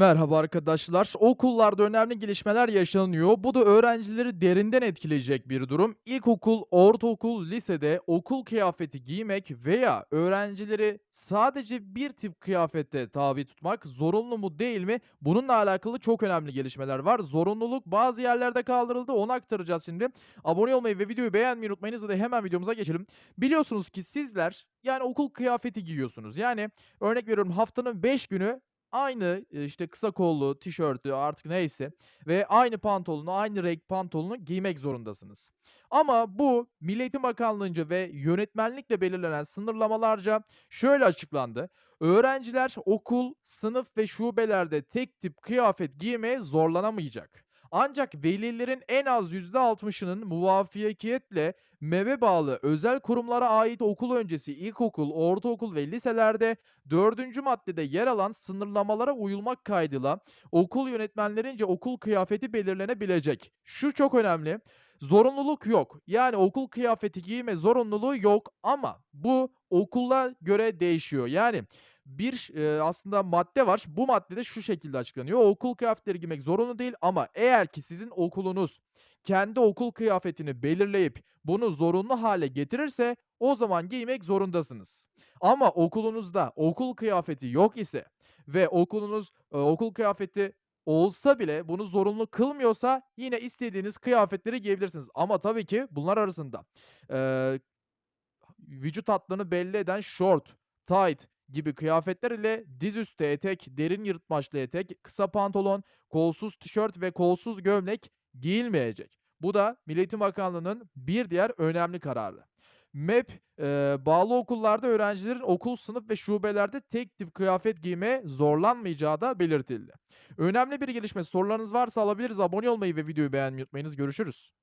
Merhaba arkadaşlar. Okullarda önemli gelişmeler yaşanıyor. Bu da öğrencileri derinden etkileyecek bir durum. İlkokul, ortaokul, lisede okul kıyafeti giymek veya öğrencileri sadece bir tip kıyafette tabi tutmak zorunlu mu değil mi? Bununla alakalı çok önemli gelişmeler var. Zorunluluk bazı yerlerde kaldırıldı. Onu aktaracağız şimdi. Abone olmayı ve videoyu beğenmeyi unutmayınız. Hadi hemen videomuza geçelim. Biliyorsunuz ki sizler yani okul kıyafeti giyiyorsunuz. Yani örnek veriyorum haftanın 5 günü Aynı, işte, kısa kollu tişörtü artık neyse ve aynı pantolonu, aynı renk pantolonu giymek zorundasınız. Ama bu Milli Eğitim Bakanlığı'nca ve yönetmenlikle belirlenen sınırlamalarca şöyle açıklandı: Öğrenciler okul, sınıf ve şubelerde tek tip kıyafet giymeye zorlanamayacak. Ancak velilerin en az %60'ının muvaffakiyettle MEB'e bağlı özel kurumlara ait okul öncesi ilkokul, ortaokul ve liselerde Dördüncü maddede yer alan sınırlamalara uyulmak kaydıyla okul yönetmenlerince okul kıyafeti belirlenebilecek. Şu çok önemli. Zorunluluk yok. Yani okul kıyafeti giyme zorunluluğu yok ama bu okula göre değişiyor. Yani bir eee, aslında madde var. Bu maddede şu şekilde açıklanıyor. Okul kıyafetleri giymek zorunlu değil ama eğer ki sizin okulunuz kendi okul kıyafetini belirleyip bunu zorunlu hale getirirse o zaman giymek zorundasınız. Ama okulunuzda okul kıyafeti yok ise ve okulunuz, eee, okul kıyafeti olsa bile bunu zorunlu kılmıyorsa yine istediğiniz kıyafetleri giyebilirsiniz. Ama tabii ki bunlar arasında, eee, vücut hatlarını belli eden şort, tayt gibi kıyafetler ile dizüstü etek, derin yırtmaçlı etek, kısa pantolon, kolsuz tişört ve kolsuz gömlek giyilmeyecek. Bu da Milli Eğitim Bakanlığı'nın bir diğer önemli kararı. MEP, eee, bağlı okullarda öğrencilerin okul, sınıf ve şubelerde tek tip kıyafet giymeye zorlanmayacağı da belirtildi. Önemli bir gelişme. Sorularınız varsa alabiliriz. Abone olmayı ve videoyu beğenmeyi unutmayınız. Görüşürüz.